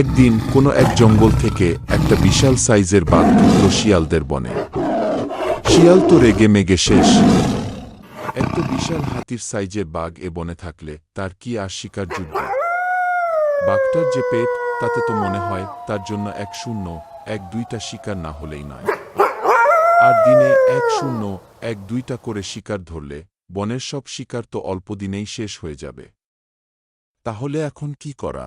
একদিন কোনো এক জঙ্গল থেকে একটা বিশাল সাইজের বাঘ ঢুকল শিয়ালদের বনে। শিয়াল তো রেগে মেগে শেষ। এত বিশাল হাতির সাইজের বাঘ এ বনে থাকলে তার কি আর শিকার জুটবে বাঘটার যে পেট, তাতে তো মনে হয় তার জন্য এক শূন্য, এক দুইটা শিকার না হলেই নয়। আর দিনে এক শূন্য, এক দুইটা করে শিকার ধরলে বনের সব শিকার তো অল্প দিনেই শেষ হয়ে যাবে। তাহলে এখন কি করা?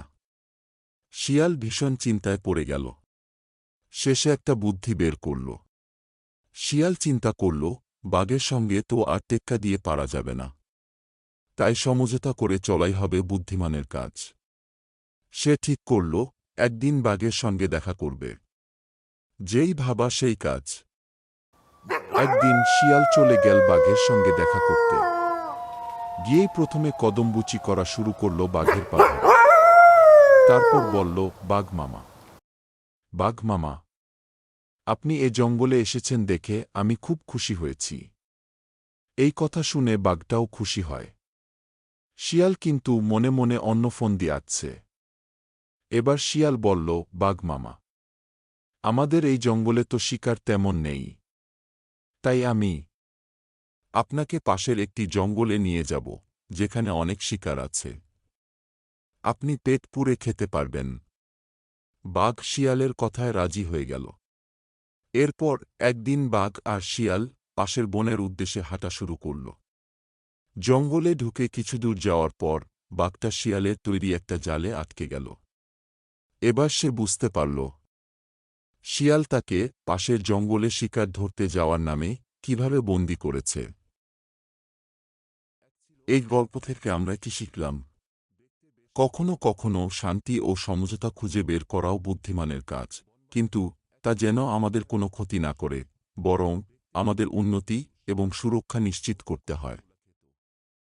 শিয়াল ভীষণ চিন্তায় পড়ে গেল। শেষে একটা বুদ্ধি বের করল। শিয়াল চিন্তা করল, বাঘের সঙ্গে তো আর টেক্কা দিয়ে পারা যাবে না। তাই সমঝোতা করে চলাই হবে বুদ্ধিমানের কাজ। সে ঠিক করল, একদিন বাঘের সঙ্গে দেখা করবে। যেই ভাবা সেই কাজ। একদিন শিয়াল চলে গেল বাঘের সঙ্গে দেখা করতে। গিয়েই প্রথমে কদমবুচি করা শুরু করল বাঘের পাহাড় তারপর বলল, বাঘ মামা বাঘ মামা, আপনি এ জঙ্গলে এসেছেন দেখে আমি খুব খুশি হয়েছি। এই কথা শুনে বাঘটাও খুশি হয়। শিয়াল কিন্তু মনে মনে অন্য ফোন দিয়াচ্ছে এবার শিয়াল বলল, বাঘ মামা, আমাদের এই জঙ্গলে তো শিকার তেমন নেই। তাই আমি আপনাকে পাশের একটি জঙ্গলে নিয়ে যাব, যেখানে অনেক শিকার আছে। আপনি পেট পুড়ে খেতে পারবেন। বাঘ শিয়ালের কথায় রাজি হয়ে গেল। এরপর একদিন বাঘ আর শিয়াল পাশের বনের উদ্দেশ্যে হাঁটা শুরু করল। জঙ্গলে ঢুকে কিছু দূর যাওয়ার পর বাঘটা শিয়ালের তৈরি একটা জালে আটকে গেল। এবার সে বুঝতে পারল, শিয়াল তাকে পাশের জঙ্গলে শিকার ধরতে যাওয়ার নামে কীভাবে বন্দি করেছে। এই গল্প থেকে আমরা কি শিখলাম? কখনো কখনো শান্তি ও সমঝোতা খুঁজে বের করাও বুদ্ধিমানের কাজ, কিন্তু তা যেন আমাদের কোনো ক্ষতি না করে, বরং আমাদের উন্নতি এবং সুরক্ষা নিশ্চিত করতে হয়।